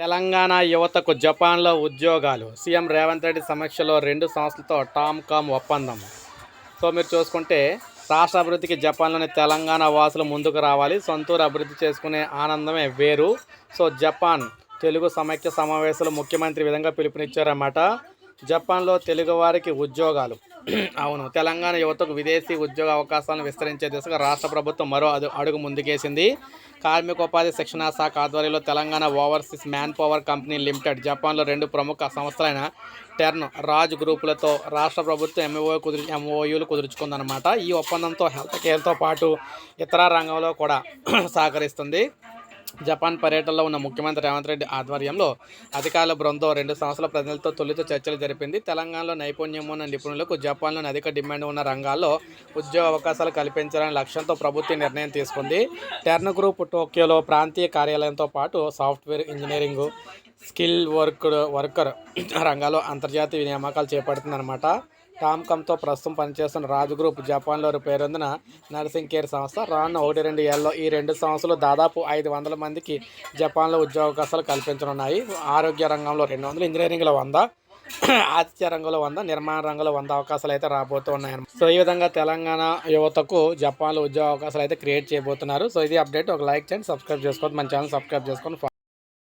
తెలంగాణ యువతకు జపాన్లో ఉద్యోగాలు. సీఎం రేవంత్ రెడ్డి సమీక్షలో రెండు సంస్థలతో టామ్ కామ్ ఒప్పందం. సో మీరు చూసుకుంటే రాష్ట్ర అభివృద్ధికి జపాన్లోని తెలంగాణ వాసులు ముందుకు రావాలి. సొంతూరు అభివృద్ధి చేసుకునే ఆనందమే వేరు. సో జపాన్ తెలుగు సమైక్య సమావేశాలు ముఖ్యమంత్రి విధంగా పిలుపునిచ్చారన్నమాట. జపాన్లో తెలుగు వారికి ఉద్యోగాలు. అవును. తెలంగాణ యువతకు విదేశీ ఉద్యోగ అవకాశాలను విస్తరించే దిశగా రాష్ట్ర ప్రభుత్వం మరో అడుగు ముందుకేసింది. కార్మికోపాధి శిక్షణా శాఖ ఆధ్వర్యంలో Telangana overseas manpower company limited జపాన్లో రెండు ప్రముఖ సంస్థలైన టెర్న్ రాజ్ గ్రూపులతో రాష్ట్ర ప్రభుత్వం ఎంఓ కుదిరి ఎంఓయూలు కుదుర్చుకుందనమాట ఈ ఒప్పందంతో హెల్త్ కేర్తో పాటు ఇతర రంగంలో కూడా సహకరిస్తుంది. జపాన్ పర్యటనలో ఉన్న ముఖ్యమంత్రి రేవంత్ రెడ్డి ఆధ్వర్యంలో అధికారుల బృందం రెండు సంవత్సరాల ప్రజలతో తొలిత చర్చలు జరిపింది. తెలంగాణలో నైపుణ్యం ఉన్న నిపుణులకు జపాన్లోని అధిక డిమాండ్ ఉన్న రంగాల్లో ఉద్యోగ అవకాశాలు కల్పించాలనే లక్ష్యంతో ప్రభుత్వం నిర్ణయం తీసుకుంది. టెర్న్ గ్రూప్ టోక్యోలో ప్రాంతీయ కార్యాలయంతో పాటు software engineering skill work worker రంగాల్లో అంతర్జాతీయ నియామకాలు చేపడుతుందన్నమాట. టామ్కమ్తో ప్రస్తుతం పనిచేస్తున్న రాజు గ్రూప్ జపాన్లో పేరొందిన నర్సింగ్ కేర్ సంస్థ రానున్న ఒకటి రెండు ఏళ్ళలో ఈ రెండు సంస్థలు దాదాపు ఐదు వందల మందికి జపాన్లో ఉద్యోగ అవకాశాలు కల్పించనున్నాయి. ఆరోగ్య రంగంలో రెండు వందలు ఇంజనీరింగ్లో వంద ఆతిథ్య రంగంలో వంద నిర్మాణ రంగంలో వంద అవకాశాలు అయితే రాబోతున్నాయి సో ఈ విధంగా తెలంగాణ యువతకు జపాన్లో ఉద్యోగ అవకాశాలు అయితే క్రియేట్ చేయబోతున్నారు. సో ఇది అప్డేట్. ఒక లైక్ చేయండి సబ్స్క్రైబ్ చేసుకోండి మన ఛానల్ సబ్స్క్రైబ్ చేసుకొని